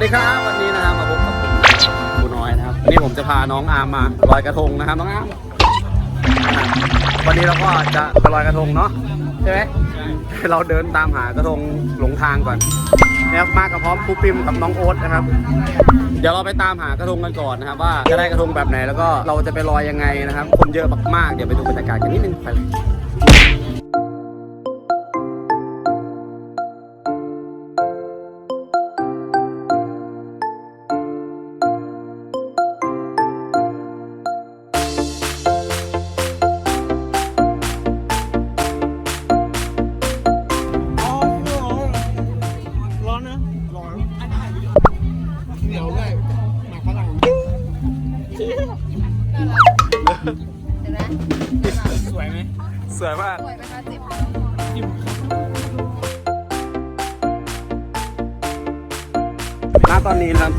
วัสดีครับวันนี้นะครับมาพบกับผมครูน้อยนะครับวันนี้ผมจะพาน้องอาร์มมาลอยกระทงนะครับน้องอาร์มวันนี้เราก็จะไปลอยกระทงเนาะใช่ไหมเราเดินตามหากระทงหลงทางก่อนแล้วมากับพร้อมครูปิมกับน้องโอ๊ตนะครับ เดี๋ยวเราไปตามหากระทงกันก่อนนะครับ ว่าจะได้กระทงแบบไหนแล้วก็เราจะไปลอยยังไงนะครับ คนเยอะมากๆเดี๋ยวไปดูบรรยากาศกันนิดนึงไปเลย เห็นไหมสวยไหมสวยมาก สวยไหมคะจิบจิ้มณตอนนี้นะครับ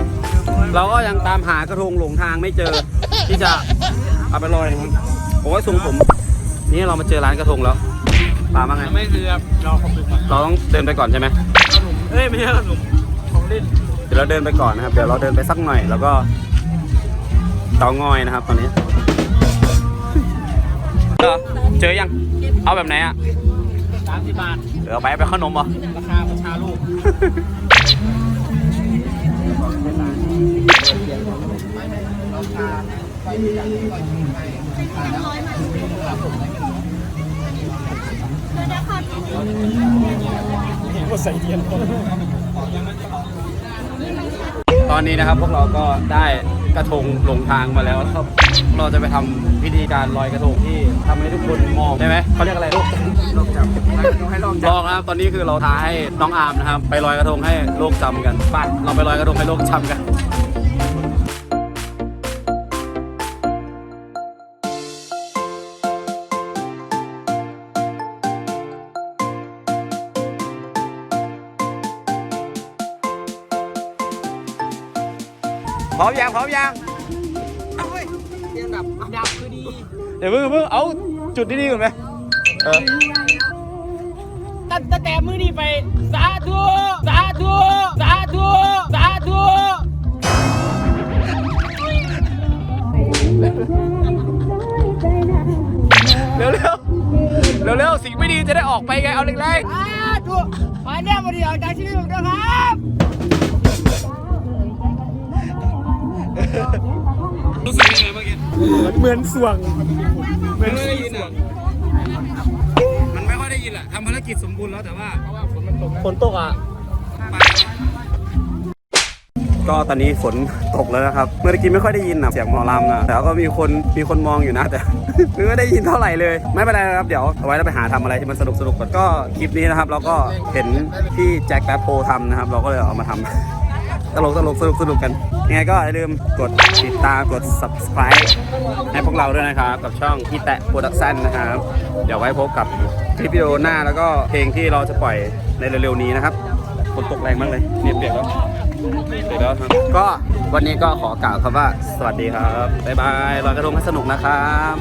เราก็ยังตามหากระทงหลงทางไม่เจอ ที่จะเอาไปลอยนะครับผมว่าทรงผม นี่เรามาเจอร้านกระทงแล้วตามมาไง ไม่คือเราขอบคุณครับเราต้องเดินไปก่อนใช่ไหมขนมเอ้ยไม่ใช่ขนมของเล่นเดี๋ยวเราเดินไปก่อนนะครับ เดี๋ยวเราเดินไปสักหน่อยแล้วก็ เตางอยนะครับ ตอนนี้เออเจอยัง เอาแบบไหนอะสามสิบบาทเดี๋ยวเอาไปไปขนมเหรอราคาประชาลูกเห็นว่าใส่เทียน ตอนนี้นะครับพวกเราก็ได้กระทงหลงทางมาแล้วครับ เราจะไปทำพิธีการลอยกระทงที่ทำให้ทุกคนมองได้ไหมเขาเรียกอะไรลูกลองจับให้ลองลองนะครับตอนนี้คือเราท้าให้น้องอาร์มนะครับ ไปลอยกระทงให้โลกจำกันไปเราไปลอยกระทงให้โลกจำกัน ร้อมยังพร้อมยังเทียนดับดับคือดีเดี๋ยวเพิ่งเพิ่งเอาจุดดีๆก่อนไหมเออตั้งแต่มือนี้ไปสาธุสาธุสาธุสาธุเร็วเร็วเร็วเร็วๆสิ่งไม่ดีจะได้ออกไปไงเอาแรงสาธุมาเนี่ยมาเดียวจากชีวิตผมด้วยครับ รู้สึกยังไงเมื่อกี้เหมือนสวงเหมือนไม่ได้ยินอะมันไม่ค่อยได้ยินแหละทำภารกิจสมบูรณ์แล้วแต่ว่าฝนตกอะ ก็ตอนนี้ฝนตกแล้วนะครับ เมื่อกี้ไม่ค่อยได้ยินนะเสียงหมอลำนะแต่ก็มีคนมีคนมองอยู่นะแต่ ไม่ได้ยินเท่าไหร่เลย ไม่เป็นไรนะครับเดี๋ยวเอาไว้เราไปหาทำอะไรที่มันสนุกสนุกก่อนก็คลิปนี้นะครับ เราก็เห็นพี่แจ็คแป๊บโพทำนะครับ เราก็เลยเอามาทำ ตลกตลกสนุกสนุกกัน ยังไงก็อย่าลืมกดติดตามกด subscribe ให้พวกเราด้วยนะครับ กับช่องพี่แตะโปรดักชั่นนะครับ เดี๋ยวไว้พบกับคลิปวิดีโอหน้าแล้วก็เพลงที่เราจะปล่อยในเร็วๆนี้นะครับฝนตกแรงมากเลยเนี่ยเปียกแล้วเปียกแล้วครับก็วันนี้ก็ขอกล่าวคำว่าสวัสดีครับบ๊ายบายลอยกระทงให้สนุกนะครับ